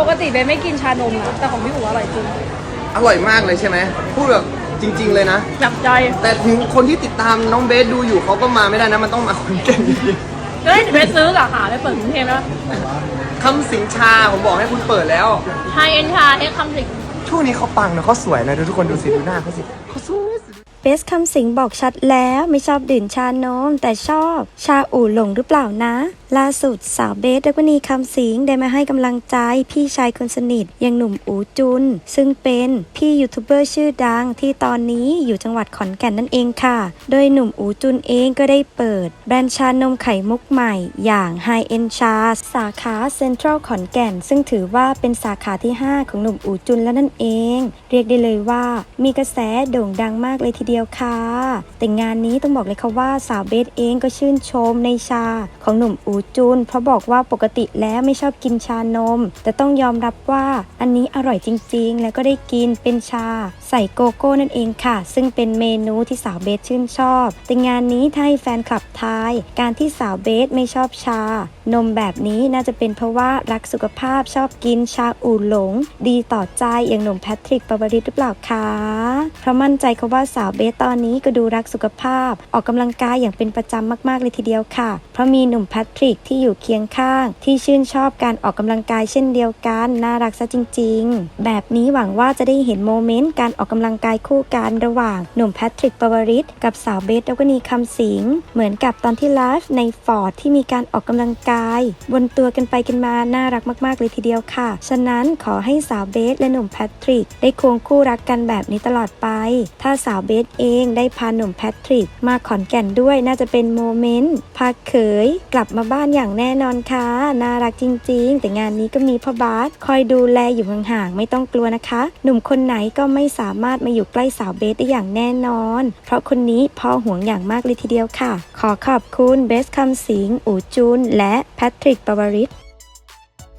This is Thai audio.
ปกติเบนไม่กินชานมนะแต่ของพี่อู๋อร่อยจริงอร่อยมากเลยใช่ไหมพูดแบบจริง ๆ เลยนะ จับใจแต่ถึงคนที่ติดตามน้องเบสดูอยู่เขาก็มาไม่ได้นะ มันต้องมาคนแก่นจริงเฮ้ยเบนซื้อสาขาไปเปิดกรุงเทพแล้วๆคำสิงชาผมบอกให้คุณเปิดแล้ว ไฮเอ็นชาเอ็กคำสิง ช่วงนี้เขาปังนะเขาสวยนะดูทุกคนดูสิดูหน้าเขาสิเบสคำสิงบอกชัดแล้วไม่ชอบดื่มชานม แต่ชอบชาอู่หลงหรือเปล่านะ ล่าสุดสาวเบสดักวนีคำสิงได้มาให้กำลังใจพี่ชายคนสนิทอย่างหนุ่มอูจุน ซึ่งเป็นพี่ยูทูบเบอร์ชื่อดังที่ตอนนี้อยู่จังหวัดขอนแก่นนั่นเองค่ะ โดยหนุ่มอูจุนเองก็ได้เปิด แบรนด์ชานมไข่มุกใหม่ อย่าง High End Cha สาขาเซ็นทรัลขอนแก่น ซึ่งถือว่าเป็นสาขาที่ 5 ของหนุ่มอูจุนแล้วนั่นเอง เรียกได้เลยว่ามีกระแสโดงดังมากเลยทีเดียวค่ะ แต่งานนี้ต้องบอกเลยค่ะว่าสาวเบสเองก็ชื่นชมในชาของหนุ่มอูจุนเพราะบอกว่าปกติแล้วไม่ชอบกินชานม แต่ต้องยอมรับว่าอันนี้อร่อยจริง ๆ แล้วก็ได้กินเป็นชา ใส่โกโก้นั่นเองค่ะ ซึ่งเป็นเมนูที่สาวเบสชื่นชอบ แต่งานนี้ถ้าให้แฟนคลับทาย การที่สาวเบสไม่ชอบชา นมแบบนี้น่าจะเป็นเพราะว่ารักสุขภาพชอบกินชาอูหลง ดีต่อใจอย่างหนุ่มแพทริกปวริศหรือเปล่าคะเพราะมันใจเขาว่าสาวเบสตอนนี้ก็ดูรักสุขภาพ ออกกำลังกายอย่างเป็นประจำมากๆเลยทีเดียวค่ะ เพราะมีหนุ่มแพทริกที่อยู่เคียงข้าง ที่ชื่นชอบการออกกำลังกายเช่นเดียวกันน่ารักซะจริง ๆ แบบนี้หวังว่าจะได้เห็นโมเมนต์การออกกำลังกายคู่กันระหว่างหนุ่มแพทริกปวริศกับสาวเบสดวนีคำสิงเหมือนกับตอนที่ไลฟ์ในฟอร์ดที่มีการออกกำลังกายบนตัวกันไปกันมาน่ารักมากๆเลยทีเดียวค่ะ ฉะนั้นขอให้สาวเบสและหนุ่มแพทริกได้ควงคู่รักกันแบบนี้ตลอดไปถ้าสาวเบสเองได้พาหนุ่มแพทริกมาขอนแก่นด้วยน่าจะเป็นโมเมนต์พาเขยกลับมาบ้านอย่างแน่นอนค่ะ น่ารักจริง ๆ แต่งานนี้ก็มีพ่อบาสคอยดูแลอยู่ห่างๆไม่ต้องกลัวนะคะ หนุ่มคนไหนก็ไม่สามารถมาอยู่ใกล้สาวเบสได้อย่างแน่นอน เพราะคนนี้พ่อห่วงอย่างมากเลยทีเดียวค่ะ ขอขอบคุณเบสคำสิง อูจุนและแพทริกปวริศ